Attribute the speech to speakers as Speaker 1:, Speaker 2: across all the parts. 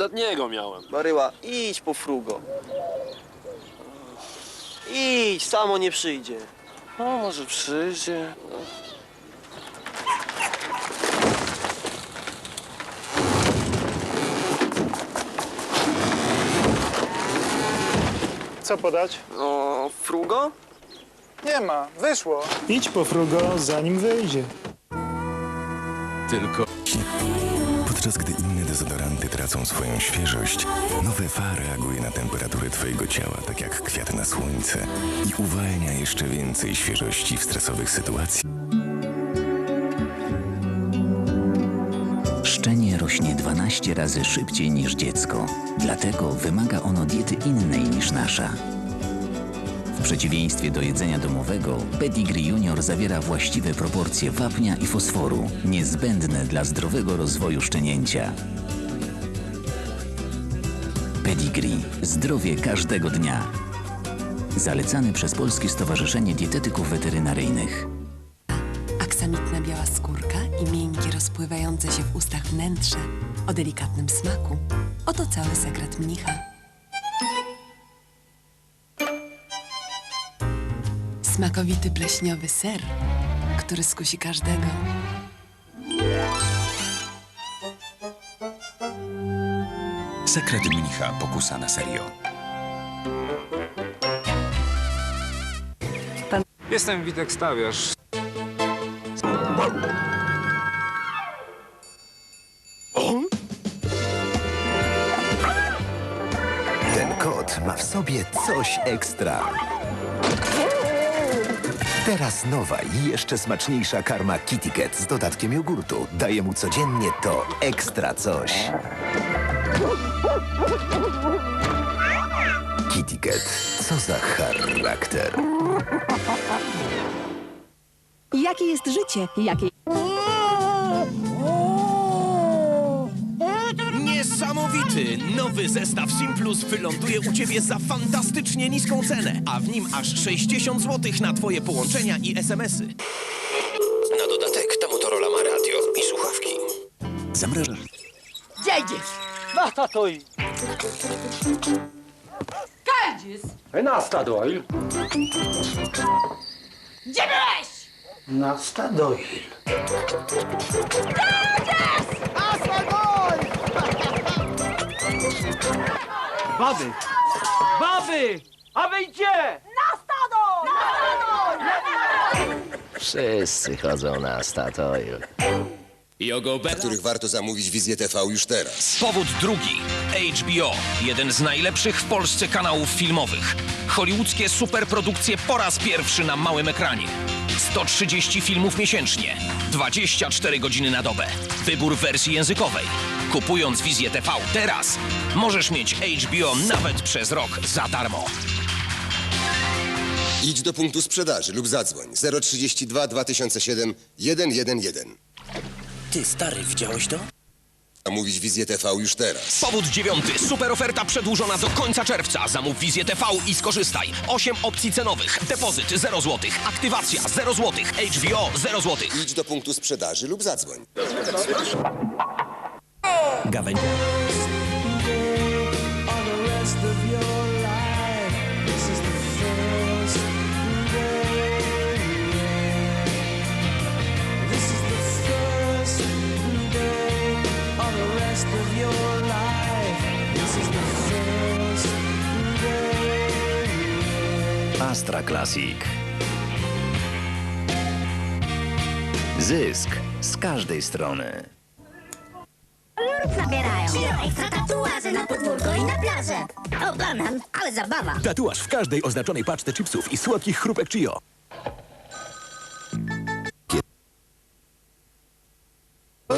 Speaker 1: Ostatniego miałem.
Speaker 2: Baryła, idź po frugo. Idź, samo nie przyjdzie.
Speaker 1: No, może przyjdzie.
Speaker 3: Co podać?
Speaker 2: No, frugo?
Speaker 3: Nie ma, wyszło.
Speaker 4: Idź po frugo, zanim wyjdzie.
Speaker 5: Tylko
Speaker 6: Podczas gdy inne dezodoranty tracą swoją świeżość, nowe Fa reaguje na temperaturę Twojego ciała, tak jak kwiat na słońce i uwalnia jeszcze więcej świeżości w stresowych sytuacjach.
Speaker 7: Szczenie rośnie 12 razy szybciej niż dziecko, dlatego wymaga ono diety innej niż nasza. W przeciwieństwie do jedzenia domowego, Pedigree Junior zawiera właściwe proporcje wapnia i fosforu, niezbędne dla zdrowego rozwoju szczenięcia. Pedigree. Zdrowie każdego dnia. Zalecany przez Polskie Stowarzyszenie Dietetyków Weterynaryjnych.
Speaker 8: Aksamitna biała skórka i miękkie, rozpływające się w ustach wnętrze o delikatnym smaku. Oto cały sekret mnicha. Smakowity pleśniowy ser, który skusi każdego.
Speaker 5: sekret mnicha pokusa na serio.
Speaker 9: Jestem Witek Stawiarz.
Speaker 10: Ten kot ma w sobie coś ekstra. Teraz nowa i jeszcze smaczniejsza karma Kitty Cat z dodatkiem jogurtu daje mu codziennie to ekstra coś. Kitty Cat, co za charakter.
Speaker 8: Jakie jest życie? Jakie
Speaker 11: Niesamowity! Nowy zestaw Simplus wyląduje u Ciebie za fantastycznie niską cenę, a w nim aż 60 zł na Twoje połączenia i SMS-y.
Speaker 10: Na dodatek ta Motorola ma radio i słuchawki.
Speaker 7: Zamraża.
Speaker 4: Na Stadoil.
Speaker 1: Baby! Baby! A wyjdzie!
Speaker 2: Wszyscy chodzą na Statoil.
Speaker 11: Jogobela.
Speaker 10: których warto zamówić wizję TV już teraz.
Speaker 11: Powód drugi. HBO. Jeden z najlepszych w Polsce kanałów filmowych. Hollywoodzkie superprodukcje po raz pierwszy na małym ekranie. 130 filmów miesięcznie. 24 godziny na dobę. Wybór wersji językowej. Kupując wizję TV teraz, możesz mieć HBO nawet przez rok za darmo.
Speaker 10: Idź do punktu sprzedaży lub zadzwoń 032 2007 111.
Speaker 2: Ty, stary, widziałeś to?
Speaker 10: Zamówić wizję TV już teraz.
Speaker 11: Powód dziewiąty. Super oferta przedłużona do końca czerwca. Zamów wizję TV i skorzystaj. 8 opcji cenowych. Depozyt 0 zł. Aktywacja 0 zł. HBO 0 zł.
Speaker 10: Idź do punktu sprzedaży lub zadzwoń.
Speaker 7: Gawędź. Astra Classic. Zysk z każdej strony.
Speaker 8: nabierają? Ekstra tatuaże na podwórko i na plażę. O, banan, ale zabawa.
Speaker 5: Tatuaż w każdej oznaczonej paczce chipsów i słodkich chrupek Chio.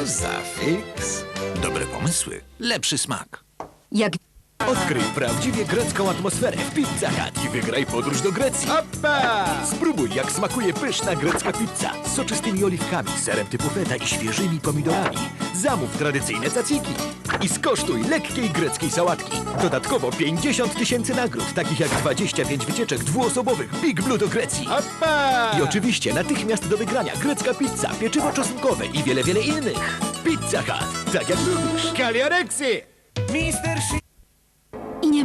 Speaker 10: Zafiks.
Speaker 5: Dobre pomysły, lepszy smak.
Speaker 8: Jak
Speaker 5: Odkryj prawdziwie grecką atmosferę w Pizza Hut i wygraj podróż do Grecji. Spróbuj, jak smakuje pyszna grecka pizza z soczystymi oliwkami, serem typu feta i świeżymi pomidorami. Zamów tradycyjne caciki i skosztuj lekkiej greckiej sałatki. Dodatkowo 50 tysięcy nagród, takich jak 25 wycieczek dwuosobowych Big Blue do Grecji. I oczywiście natychmiast do wygrania grecka pizza, pieczywo czosnkowe i wiele, wiele innych. Pizza Hut, tak jak lubisz. Kaliareksy!
Speaker 12: I nie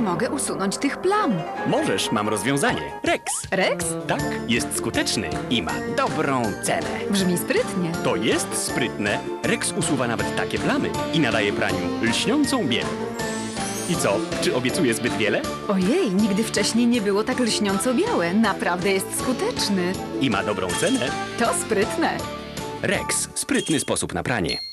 Speaker 12: mogę usunąć tych plam.
Speaker 13: Możesz, mam rozwiązanie. Rex.
Speaker 12: Rex?
Speaker 13: Tak, jest skuteczny i ma dobrą cenę.
Speaker 12: Brzmi sprytnie.
Speaker 13: To jest sprytne. Rex usuwa nawet takie plamy i nadaje praniu lśniącą biel. I co, czy obiecuję zbyt wiele?
Speaker 12: Ojej, nigdy wcześniej nie było tak lśniąco białe. Naprawdę jest skuteczny.
Speaker 13: I ma dobrą cenę.
Speaker 12: To sprytne.
Speaker 13: Rex, sprytny sposób na pranie.